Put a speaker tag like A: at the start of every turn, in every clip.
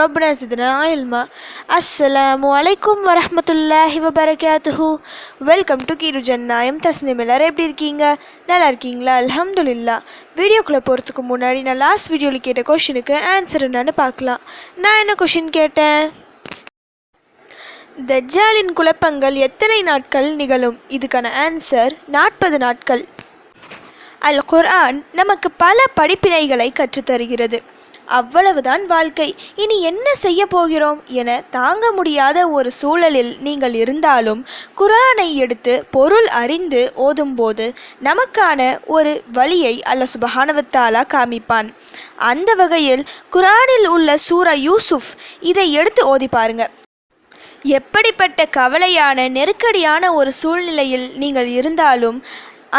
A: ربنا زدنا علما அஸ்ஸலாமு அலைக்கும் வரமத்துல்லாஹி வபரகாத்துஹு வெல்கம் டு கீரு ஜன்னாயம் தஸ்னிம் எல்லோரும் எப்படி இருக்கீங்க நல்லா இருக்கீங்களா அலமதுல்லா வீடியோக்குள்ளே போகிறதுக்கு முன்னாடி நான் லாஸ்ட் வீடியோவில் கேட்ட கொஷினுக்கு ஆன்சர் என்னன்னு பார்க்கலாம் நான் என்ன கொஷின் கேட்டேன் தஜ்ஜாலின் குழப்பங்கள் எத்தனை நாட்கள் நிகழும் இதுக்கான ஆன்சர் நாற்பது நாட்கள் அல் குர்ஆன் நமக்கு பல படிப்பினைகளை கற்றுத்தருகிறது அவ்வளவுதான் வாழ்க்கை இனி என்ன செய்ய போகிறோம் என தாங்க முடியாத ஒரு சூழலில் நீங்கள் இருந்தாலும் குரானை எடுத்து பொருள் அறிந்து ஓதும்போது நமக்கான ஒரு வழியை அல்ல சுபஹானவத்தாலா காமிப்பான் அந்த வகையில் குரானில் உள்ள சூரா யூசுஃப் இதை எடுத்து ஓதி பாருங்க எப்படிப்பட்ட கவலையான நெருக்கடியான ஒரு சூழ்நிலையில் நீங்கள் இருந்தாலும்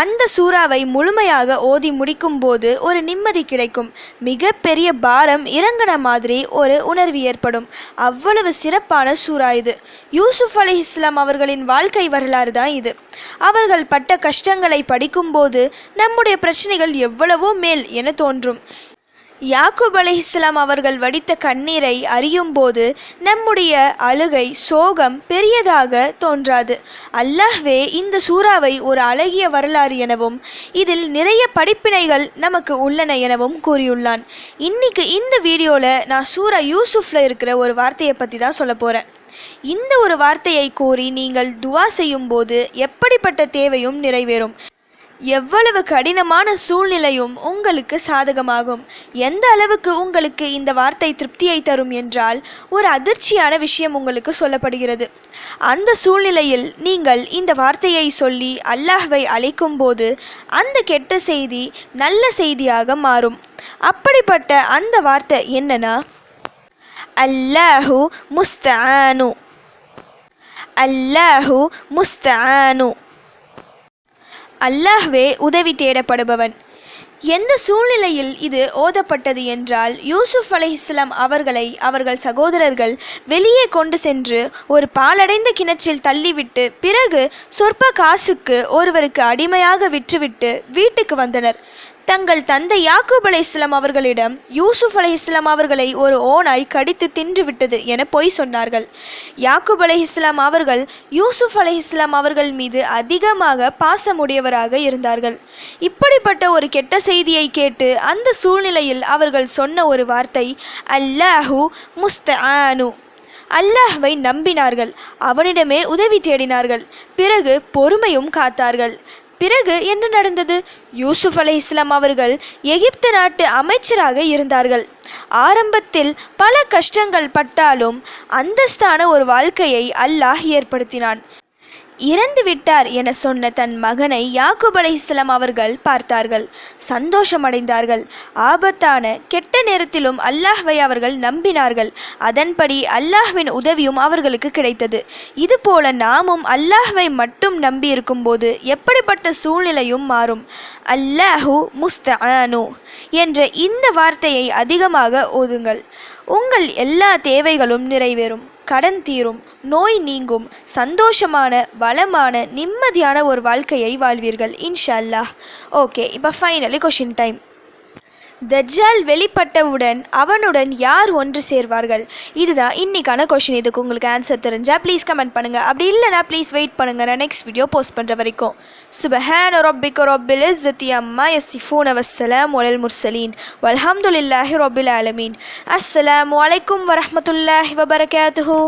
A: அந்த சூறாவை முழுமையாக ஓதி முடிக்கும் போது ஒரு நிம்மதி கிடைக்கும் மிகப்பெரிய பாரம் இறங்கின மாதிரி ஒரு உணர்வு ஏற்படும் அவ்வளவு சிறப்பான சூறா இது யூசுஃப் அலி இஸ்லாம் அவர்களின் வாழ்க்கை வரலாறு தான் இது அவர்கள் பட்ட கஷ்டங்களை படிக்கும்போது நம்முடைய பிரச்சனைகள் எவ்வளவோ மேல் என தோன்றும் யாக்குப் அலி இஸ்லாம் அவர்கள் வடித்த கண்ணீரை அறியும்போது நம்முடைய அழுகை சோகம் பெரியதாக தோன்றாது அல்லாஹ்வே இந்த சூறாவை ஒரு அழகிய வரலாறு எனவும் இதில் நிறைய படிப்பினைகள் நமக்கு உள்ளன எனவும் கூறியுள்ளான் இன்னைக்கு இந்த வீடியோவில் நான் சூரா யூசுஃபில் இருக்கிற ஒரு வார்த்தையை பற்றி தான் சொல்ல போகிறேன் இந்த ஒரு வார்த்தையை கூறி நீங்கள் துவா செய்யும்போது எப்படிப்பட்ட தேவையும் நிறைவேறும் எவ்வளவு கடினமான சூழ்நிலையும் உங்களுக்கு சாதகமாகும் எந்த அளவுக்கு உங்களுக்கு இந்த வார்த்தை திருப்தியை தரும் என்றால் ஒரு அதிர்ச்சியான விஷயம் உங்களுக்கு சொல்லப்படுகிறது அந்த சூழ்நிலையில் நீங்கள் இந்த வார்த்தையை சொல்லி அல்லாஹ்வை அழைக்கும் போது அந்த கெட்ட செய்தி நல்ல செய்தியாக மாறும் அப்படிப்பட்ட அந்த வார்த்தை என்னன்னா அல்லாஹு முஸ்தானு அல்லாஹு முஸ்தானு அல்லாஹ்வே உதவி தேடப்படுபவன் எந்த சூழ்நிலையில் இது ஓதப்பட்டது என்றால் யூசுஃப் அலை இஸ்லாம் அவர்களை அவர்கள் சகோதரர்கள் வெளியே கொண்டு சென்று ஒரு பாலடைந்த கிணற்றில் தள்ளிவிட்டு பிறகு சொற்ப காசுக்கு ஒருவருக்கு அடிமையாக விற்றுவிட்டு வீட்டுக்கு வந்தனர் தங்கள் தந்தை யாக்கூப் அலை இஸ்லாம் அவர்களிடம் யூசுப் அலை இஸ்லாம் அவர்களை ஒரு ஓனாய் கடித்து தின்றுவிட்டது என பொய் சொன்னார்கள் யாக்கூப் அலை இஸ்லாம் அவர்கள் யூசுப் அலை இஸ்லாம் அவர்கள் மீது அதிகமாக பாசமுடையவராக இருந்தார்கள் இப்படிப்பட்ட ஒரு கெட்ட செய்தியை கேட்டு அந்த சூழ்நிலையில் அவர்கள் சொன்ன ஒரு வார்த்தை அல்லாஹு முஸ்த ஆனு அல்லாஹ்வை நம்பினார்கள் அவனிடமே உதவி தேடினார்கள் பிறகு பொறுமையும் காத்தார்கள் பிறகு என்ன நடந்தது யூசுப் அலை இஸ்லாம் அவர்கள் எகிப்து நாட்டு அமைச்சராக இருந்தார்கள் ஆரம்பத்தில் பல கஷ்டங்கள் பட்டாலும் அந்தஸ்தான ஒரு வாழ்க்கையை அல்லாஹ் ஏற்படுத்தினான் இறந்து விட்டார் என சொன்ன தன் மகனை யாக்குப் அலை இஸ்லாம் அவர்கள் பார்த்தார்கள் சந்தோஷமடைந்தார்கள் ஆபத்தான கெட்ட நேரத்திலும் அல்லாஹ்வை அவர்கள் நம்பினார்கள் அதன்படி அல்லாஹ்வின் உதவியும் அவர்களுக்கு கிடைத்தது இதுபோல நாமும் அல்லாஹ்வை மட்டும் நம்பியிருக்கும் போது எப்படிப்பட்ட சூழ்நிலையும் மாறும் அல்லாஹு முஸ்தானு என்ற இந்த வார்த்தையை அதிகமாக ஓதுங்கள் உங்கள் எல்லா தேவைகளும் நிறைவேறும் கடன் தீரும் நோய் நீங்கும் சந்தோஷமான வளமான நிம்மதியான ஒரு வாழ்க்கையை வாழ்வீர்கள் இன்ஷா அல்லாஹ் ஓகே இப்போ ஃபைனலி கொஷின் டைம் தஜ்ஜால் வெளிப்பட்டவுடன் அவனுடன் யார் ஒன்று சேர்வார்கள் இதுதான் இன்றைக்கான கொஷின் இதுக்கு உங்களுக்கு ஆன்சர் தெரிஞ்சால் ப்ளீஸ் கமெண்ட் பண்ணுங்கள் அப்படி இல்லைனா ப்ளீஸ் வெயிட் பண்ணுங்கள் நான் நெக்ஸ்ட் வீடியோ போஸ்ட் பண்ணுற வரைக்கும் சுபஹான் ரொபிகோ ரொபில் இஸ்ஸத்தி அம்மா எஸ்ஸிஃபூன் அவசலாம் ஒலல் முர்சலீன் வல்ஹம்துலில்லாஹி ரொபில் ஆலமீன் அஸ்ஸலாம் வலைக்கும் வரமத்துல்லாஹி வபரகாத்துஹூ